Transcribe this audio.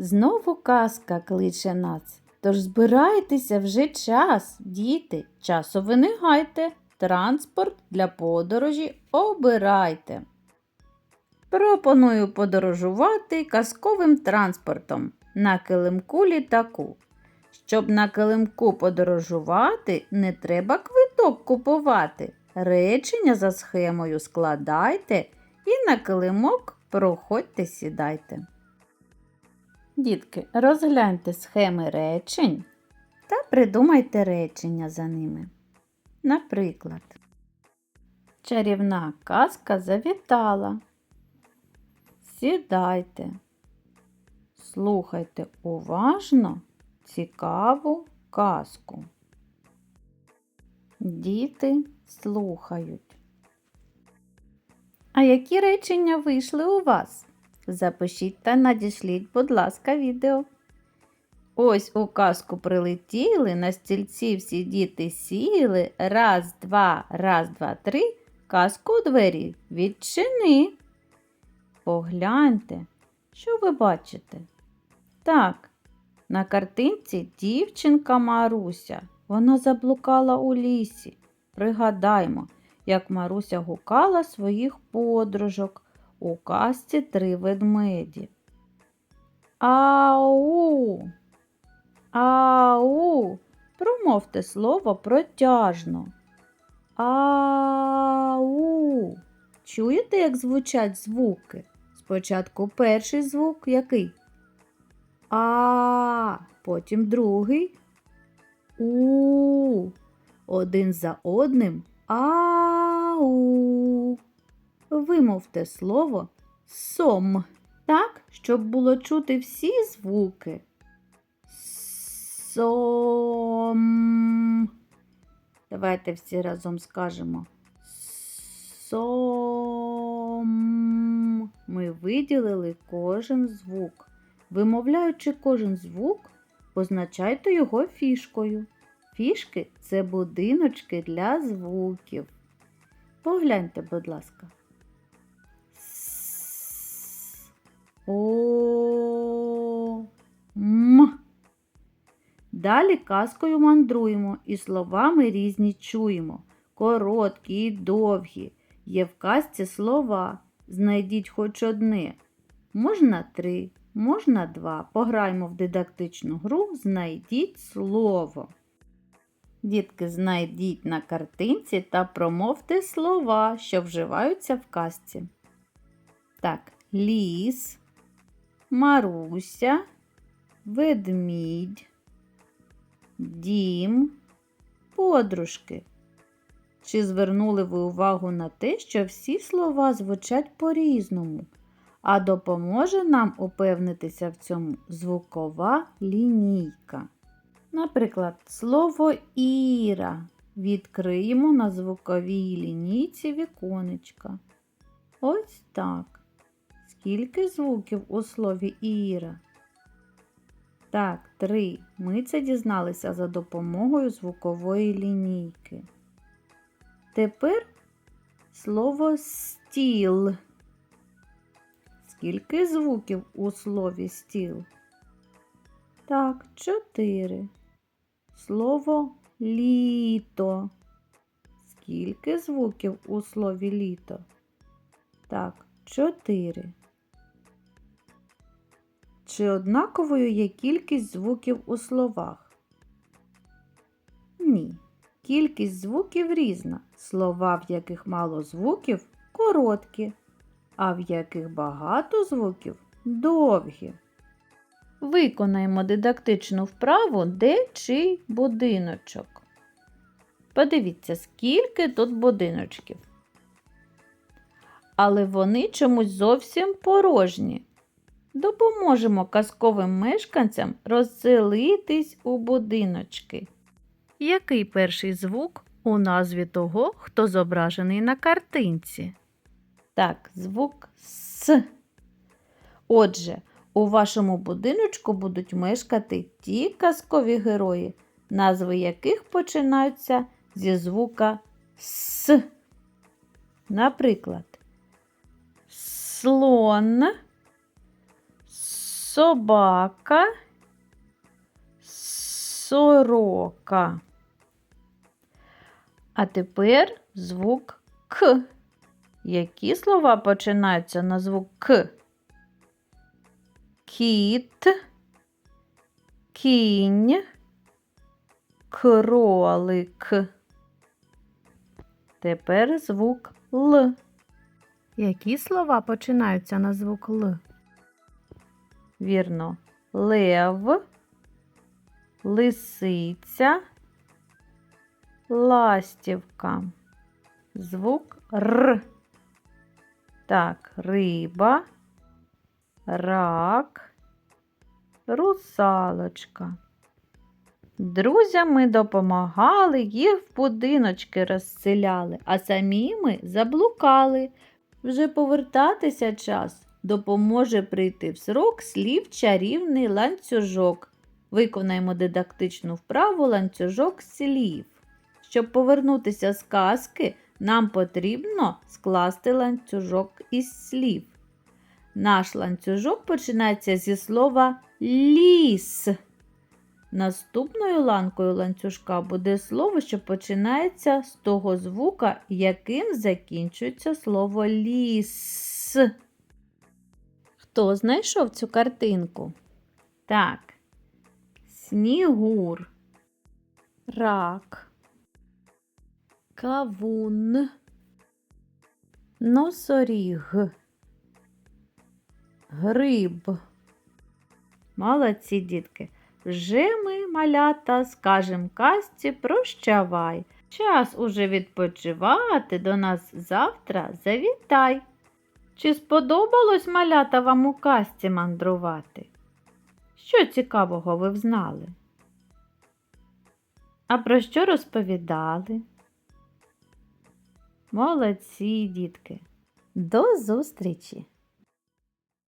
Знову казка кличе нас. Тож збирайтеся вже час, діти, часу ви не гайте, транспорт для подорожі обирайте. Пропоную подорожувати казковим транспортом на килимку літаку. Щоб на килимку подорожувати, не треба квиток купувати. Речення за схемою складайте і на килимок проходьте сідайте. Дітки, розгляньте схеми речень та придумайте речення за ними. Наприклад, чарівна казка завітала. Сідайте, слухайте уважно цікаву казку. Діти слухають. А які речення вийшли у вас? Запишіть та надішліть, будь ласка, відео. Ось у казку прилетіли, на стільці всі діти сіли. Раз, два, раз, два, три. Казку у двері відчини. Погляньте, що ви бачите? Так, на картинці дівчинка Маруся. Вона заблукала у лісі. Пригадаймо, як Маруся гукала своїх подружок у казці три ведмеді. Ау. Ау. Промовте слово протяжно. Ау. Чуєте, як звучать звуки? Спочатку перший звук який? А, потім другий. У. Один за одним. Ау. Вимовте слово сом так, щоб було чути всі звуки. Сом. Давайте всі разом скажемо. Сом. Ми виділили кожен звук. Вимовляючи кожен звук, позначайте його фішкою. Фішки це будиночки для звуків. Погляньте, будь ласка. Далі казкою мандруємо і словами різні чуємо. Короткі і довгі. Є в казці слова. Знайдіть хоч одне. Можна три, можна два. Пограємо в дидактичну гру, знайдіть слово. Дітки, знайдіть на картинці та промовте слова, що вживаються в казці. Так, ліс, Маруся, ведмідь, дім, подружки. Чи звернули ви увагу на те, що всі слова звучать по-різному, а допоможе нам упевнитися в цьому звукова лінійка. Наприклад, слово Іра відкриємо на звуковій лінійці віконечка. Ось так. Скільки звуків у слові Іра? Так, три. Ми це дізналися за допомогою звукової лінійки. Тепер слово стіл. Скільки звуків у слові стіл? Так, чотири. Слово літо. Скільки звуків у слові літо? Так, чотири. Чи однаковою є кількість звуків у словах? Ні. Кількість звуків різна. Слова, в яких мало звуків, короткі, а в яких багато звуків довгі. Виконаємо дидактичну вправу де чий будиночок. Подивіться, скільки тут будиночків. Але вони чомусь зовсім порожні. Допоможемо казковим мешканцям розселитись у будиночки. Який перший звук у назві того, хто зображений на картинці? Так, звук С. Отже, у вашому будиночку будуть мешкати ті казкові герої, назви яких починаються зі звука С. Наприклад, слон, собака, сорока. А тепер звук К. Які слова починаються на звук К? Кіт, кінь, кролик. Тепер звук Л. Які слова починаються на звук Л? Вірно. Лев, лисиця, ластівка. Звук Р. Так, риба, рак, русалочка. Друзям ми допомагали, їх в будиночки розселяли, а самі ми заблукали. Вже повертатися час допоможе прийти в срок слів чарівний ланцюжок. Виконаємо дидактичну вправу ланцюжок слів. Щоб повернутися з казки, нам потрібно скласти ланцюжок із слів. Наш ланцюжок починається зі слова ліс. Наступною ланкою ланцюжка буде слово, що починається з того звука, яким закінчується слово ліс. Хто знайшов цю картинку? Так. Снігур, рак, кавун, носоріг, гриб. Молодці, дітки. Вже ми, малята, скажем казці прощавай. Час уже відпочивати до нас завтра завітай. Чи сподобалось малята вам у казці мандрувати? Що цікавого ви взнали? А про що розповідали? Молодці, дітки. До зустрічі!